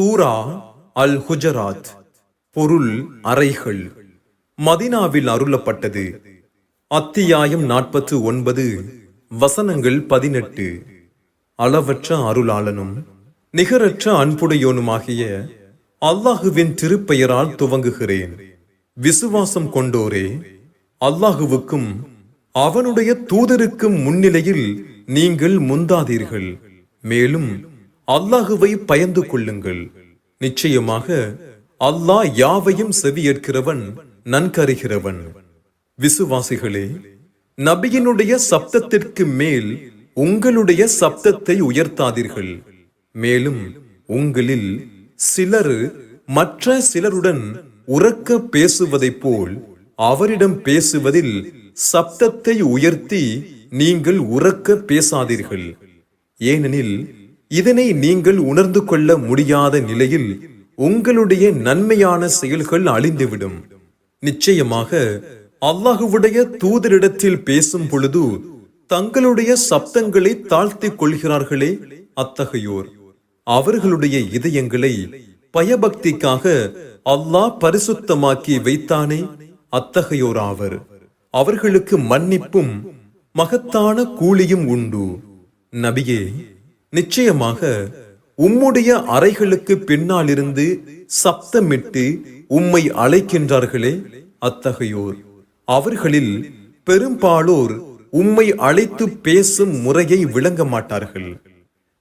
சூரா அல் ஹுஜராத் பொருள் அறைகள். மதினாவில் அருளப்பட்டது. அத்தியாயம் நாற்பத்து ஒன்பது வசனங்கள் பதினெட்டு. அளவற்ற அருளாளனும் நிகரற்ற அன்புடையோனுமாகிய அல்லாஹுவின் திருப்பெயரால் துவங்குகிறேன். விசுவாசம் கொண்டோரே அல்லாஹுவுக்கும் அவனுடைய தூதருக்கும் முன்னிலையில் நீங்கள் முந்தாதீர்கள். மேலும் அல்லாஹுவை பயந்து கொள்ளுங்கள். நிச்சயமாக அல்லாஹ் யாவையும் செவியேற்கிறவன் நன்கறிகிறவன். விசுவாசிகளே நபியினுடைய சப்தத்திற்கு மேல் உங்களுடைய சப்தத்தை உயர்த்தாதீர்கள். மேலும் உங்களில் சிலர் மற்ற சிலருடன் உறக்க பேசுவதைப் போல் அவரிடம் பேசுவதில் சப்தத்தை உயர்த்தி நீங்கள் உறக்க பேசாதீர்கள். ஏனெனில் இதனை நீங்கள் உணர்ந்து கொள்ள முடியாத நிலையில் உங்களுடைய நன்மையான செயல்கள் அழிந்துவிடும். நிச்சயமாக அல்லாஹுவுடைய தூதரிடத்தில் பேசும் பொழுது தங்களுடைய சப்தங்களை தாழ்த்திக் கொள்கிறார்களே அத்தகையோர். அவர்களுடைய இதயங்களை பயபக்திக்காக அல்லாஹ் பரிசுத்தமாக்கி வைத்தானே அத்தகையோர் ஆவர். அவர்களுக்கு மன்னிப்பும் மகத்தான கூலியும் உண்டு. நபியே நிச்சயமாக உம்முடைய அறைகளுக்கு பின்னாலிருந்து சப்தமிட்டு உம்மை அழைக்கின்றார்களே அத்தகையோர். அவர்களில் பெரும்பாலோர் உம்மை அழைத்து பேசும் முறையை விளங்க மாட்டார்கள்.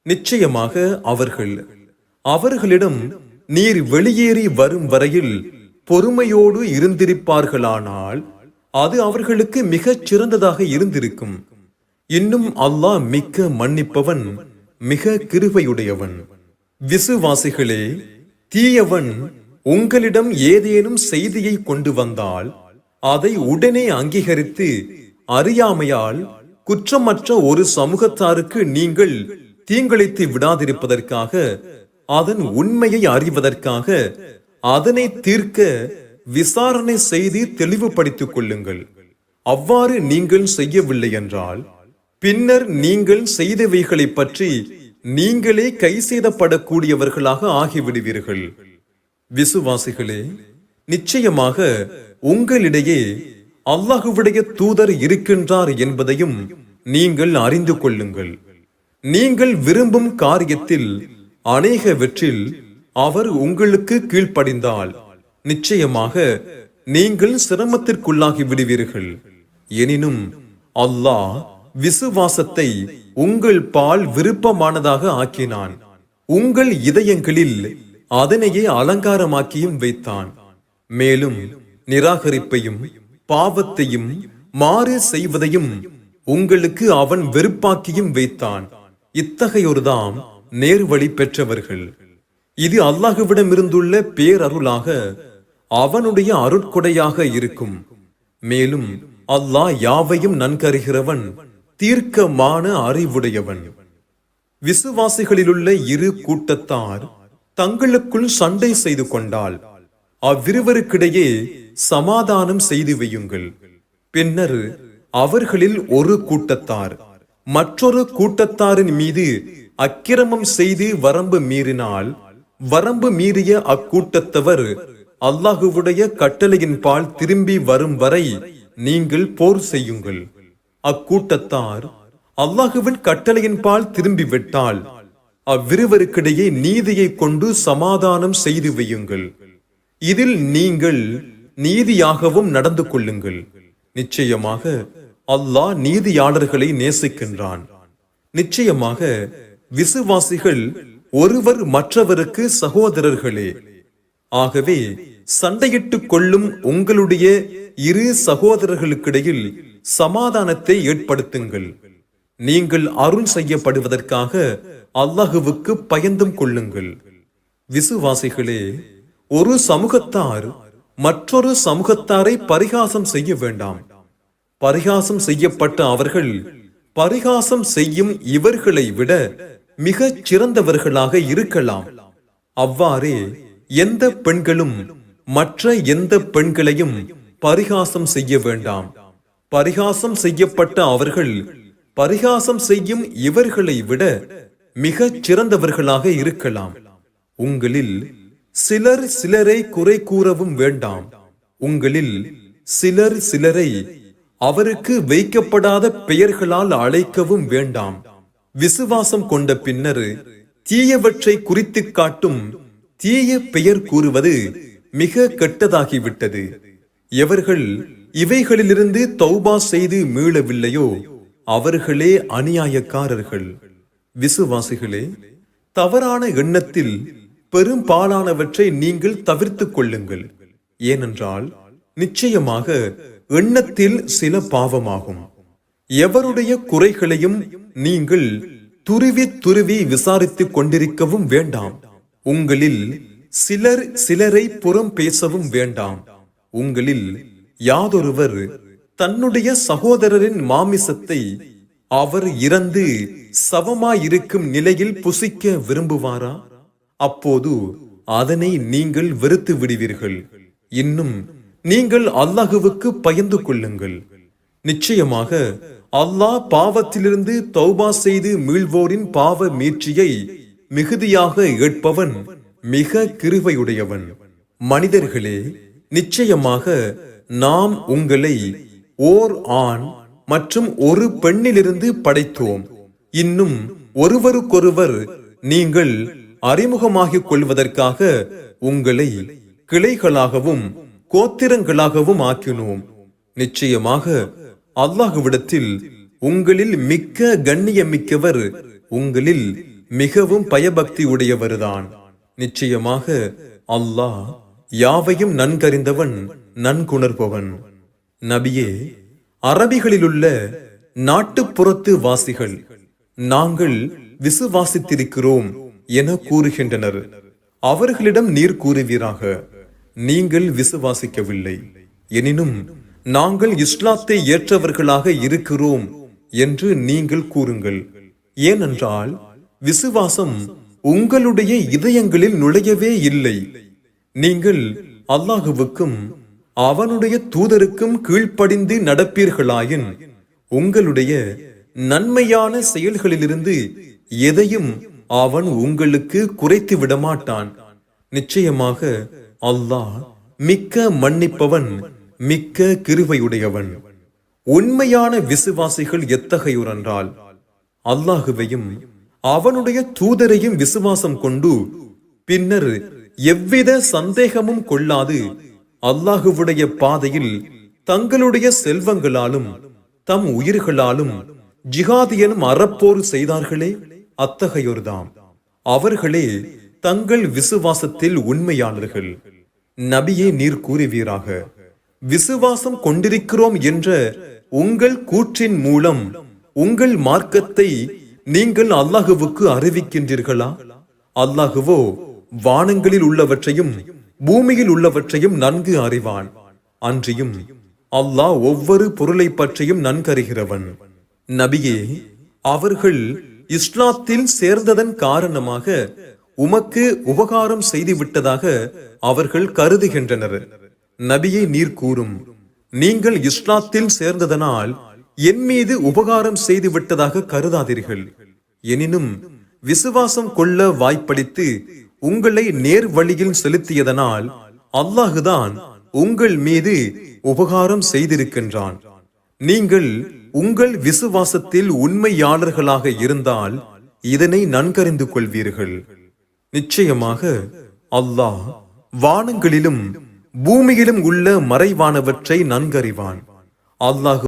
நிச்சயமாக அவர்கள் அவர்களிடம் நீர் வெளியேறி வரும் வரையில் பொறுமையோடு இருந்திருப்பார்களானால் அது அவர்களுக்கு மிகச் சிறந்ததாக இருந்திருக்கும். இன்னும் அல்லாஹ் மிக்க மன்னிப்பவன் மிக கிருபையுடையவன். விசுவாசிகளே தீயவன் உங்களிடம் ஏதேனும் செய்தியை கொண்டு வந்தால் அதை உடனே அங்கீகரித்து அறியாமையால் குற்றமற்ற ஒரு சமூகத்தாருக்கு நீங்கள் தீங்கிழைத்து விடாதிருப்பதற்காக அதன் உண்மையை அறிவதற்காக அதனை தீர்க்க விசாரணை செய்து தெளிவுபடுத்திக் கொள்ளுங்கள். அவ்வாறு நீங்கள் செய்யவில்லை என்றால் பின்னர் நீங்கள் செய்தவைகளை பற்றி நீங்களே கை செய்தப்படக்கூடியவர்களாக ஆகிவிடுவீர்கள். விசுவாசிகளே நிச்சயமாக உங்களிடையே அல்லாஹுவுடைய தூதர் இருக்கின்றார் என்பதையும் நீங்கள் அறிந்து கொள்ளுங்கள். நீங்கள் விரும்பும் காரியத்தில் அநேக வெற்றில் அவர் உங்களுக்கு கீழ்ப்படிந்தால் நிச்சயமாக நீங்கள் சிரமத்திற்குள்ளாகி விடுவீர்கள் எனினும் அல்லாஹ் விசுவாசத்தை உங்கள் பால் விருப்பமானதாக ஆக்கினான். உங்கள் இதயங்களில் அதனையே அலங்காரமாக்கியும் வைத்தான். மேலும் நிராகரிப்பையும் பாவத்தையும் மாறு செய்வதையும் உங்களுக்கு அவன் வெறுப்பாக்கியும் வைத்தான். இத்தகையோர்தாம் நேர்வழி பெற்றவர்கள். இது அல்லாஹுவிடமிருந்துள்ள பேரருளாக அவனுடைய அருட்கொடையாக இருக்கும். மேலும் அல்லாஹ் யாவையும் நன்கருகிறவன் தீர்க்கமான அறிவுடையவன். விசுவாசிகளிலுள்ள இரு கூட்டத்தார் தங்களுக்குள் சண்டை செய்து கொண்டால் அவ்விருவருக்கிடையே சமாதானம் செய்து வையுங்கள். பின்னர் அவர்களில் ஒரு கூட்டத்தார் மற்றொரு கூட்டத்தாரின் மீது அக்கிரமம் செய்து வரம்பு மீறினால் வரம்பு மீறிய அக்கூட்டத்தவர் அல்லாஹுவுடைய கட்டளையின் பால் திரும்பி வரும் வரை நீங்கள் போர் செய்யுங்கள். அக்கூட்டத்தார் அல்லாஹுவின் கட்டளையின்பால் திரும்பிவிட்டால் திரும்பி விட்டால் அவ்விருவருக்கிடையே நீதியை கொண்டு சமாதானம் செய்து வையுங்கள். இதில் நீங்கள் நீதியாகவும் நடந்து கொள்ளுங்கள். நிச்சயமாக அல்லாஹ் நீதியாளர்களை நேசிக்கின்றான். நிச்சயமாக விசுவாசிகள் ஒருவர் மற்றவருக்கு சகோதரர்களே ஆகவே சண்டையிட்டுக் கொள்ளும் உங்களுடைய இரு சகோதரர்களுக்கிடையில் சமாதானத்தை ஏற்படுத்துங்கள். நீங்கள் அருள் செய்யப்படுவதற்காக அல்லாஹுவுக்கு பயந்தும் கொள்ளுங்கள். விசுவாசிகளே ஒரு சமூகத்தார் மற்றொரு சமூகத்தாரை பரிகாசம் செய்ய வேண்டாம். பரிகாசம் செய்யப்பட்ட அவர்கள் பரிகாசம் செய்யும் இவர்களை விட மிகச் சிறந்தவர்களாக இருக்கலாம். அவ்வாறே எந்த பெண்களும் மற்ற எந்த பெண்களையும் பரிகாசம் செய்ய வேண்டாம். பரிகாசம் செய்யப்பட்ட அவர்கள் பரிகாசம் செய்யும் இவர்களை விட மிகச் சிறந்தவர்களாக இருக்கலாம். உங்களில் சிலர் சிலரை குறை கூறவும் வேண்டாம். உங்களில் சிலர் சிலரை அவருக்கு வைக்கப்படாத பெயர்களால் அழைக்கவும் வேண்டாம். விசுவாசம் கொண்ட பின்னர் தீயவற்றை குறித்து காட்டும் தீய பெயர் கூறுவது மிக கெட்டதாகிவிட்டது. எவர்கள் இவைகளிலிருந்து தௌபா செய்து மீளவில்லையோ அவர்களே அநியாயக்காரர்கள். விசுவாசிகளே தவறான எண்ணத்தில் பெரும்பாலானவற்றை நீங்கள் தவிர்த்துக் கொள்ளுங்கள். ஏனென்றால் நிச்சயமாக எண்ணத்தில் சில பாவமாகும். எவருடைய குறைகளையும் நீங்கள் துருவி துருவி விசாரித்துக் கொண்டிருக்கவும் வேண்டாம். உங்களில் சிலர் சிலரை புறம் பேசவும் வேண்டாம். உங்களில் யாதொருவர் தன்னுடைய சகோதரரின் மாமிசத்தை அவர் இறந்து சவமாயிருக்கும் நிலையில் புசிக்க விரும்புவாரா? அப்போது அதனை நீங்கள் வெறுத்து விடுவீர்கள். இன்னும் நீங்கள் அல்லாஹுவுக்கு பயந்து கொள்ளுங்கள். நிச்சயமாக அல்லாஹ் பாவத்திலிருந்து தௌபா செய்து மீள்வோரின் பாவ மீட்சியை மிகுதியாக ஏற்பவன் மிக கிருவையுடையவன் மனிதர்களே நிச்சயமாக நாம் உங்களை ஓர் ஆண் மற்றும் ஒரு பெண்ணிலிருந்து படைத்தோம். இன்னும் ஒருவருக்கொருவர் நீங்கள் அறிமுகமாகிக் கொள்வதற்காக உங்களை கிளைகளாகவும் கோத்திரங்களாகவும் ஆக்கினோம். நிச்சயமாக அல்லாஹுவிடத்தில் உங்களில் மிக்க கண்ணியமிக்கவர் உங்களில் மிகவும் பயபக்தி உடையவர்தான் நிச்சயமாக அல்லாஹ் யாவையும் நன்கறிந்தவன் நன்குணர்பவன். நபியே அரபிகளிலுள்ள நாட்டுப்புறத்து வாசிகள் நாங்கள் விசுவாசித்திருக்கிறோம் என கூறுகின்றனர். அவர்களிடம் நீர் கூறுவீராக நீங்கள் விசுவாசிக்கவில்லை. எனினும் நாங்கள் இஸ்லாத்தை ஏற்றவர்களாக இருக்கிறோம் என்று நீங்கள் கூறுங்கள். ஏனென்றால் விசுவாசம் உங்களுடைய இதயங்களில் நுழையவே இல்லை. நீங்கள் அல்லாஹுவுக்கும் அவனுடைய தூதருக்கும் கீழ்ப்படிந்து நடப்பீர்களாயின் உங்களுடைய நன்மையான செயல்களிலிருந்து எதையும் அவன் உங்களுக்கு குறைத்து விடமாட்டான். நிச்சயமாக அல்லாஹ் மிக்க மன்னிப்பவன் மிக்க கிருவையுடையவன் உண்மையான விசுவாசிகள் எத்தகையோர் என்றால் அல்லாஹுவையும் அவனுடைய தூதரையும் விசுவாசம் கொண்டு பின்னர் எவ்வித சந்தேகமும் கொள்ளாது அல்லாஹுவுடைய பாதையில் தங்களுடைய செல்வங்களாலும் தம் உயிர்களாலும் ஜிகாதியனும் அறப்போர் செய்தார்களே அத்தகையோர்தாம். அவர்களே தங்கள் விசுவாசத்தில் உண்மையாளர்கள். நபியே நீர் கூறுவீராக. விசுவாசம் கொண்டிருக்கிறோம் என்ற உங்கள் கூற்றின் மூலம் உங்கள் மார்க்கத்தை நீங்கள் அல்லாஹுவுக்கு அறிவிக்கின்றீர்களா? அல்லாஹுவோ வானங்களில் உள்ளவற்றையும் பூமியில் உள்ளவற்றையும் நன்கு அறிவான். அன்றியும் அல்லாஹ் ஒவ்வொரு பொருளை பற்றியும் நன்கறிகிறவன். நபியே அவர்கள் இஸ்லாத்தில் சேர்ந்ததன் காரணமாக உமக்கு உபகாரம் செய்துவிட்டதாக அவர்கள் கருதுகின்றனர். நபியை நீர் கூறும் நீங்கள் இஸ்லாத்தில் சேர்ந்ததனால் என் மீது உபகாரம் செய்து விட்டதாக கருதாதீர்கள். எனினும் விசுவாசம் கொள்ள வாய்ப்படித்து உங்களை நேர் வழியில் செலுத்தியதனால் அல்லாஹுதான் உங்கள் மீது உபகாரம் செய்திருக்கின்றான். நீங்கள் உங்கள் விசுவாசத்தில் உண்மையாளர்களாக இருந்தால் இதனை நன்கறிந்து கொள்வீர்கள். நிச்சயமாக அல்லாஹ் வானங்களிலும் பூமியிலும் உள்ள மறைவானவற்றை நன்கறிவான். அல்லாஹு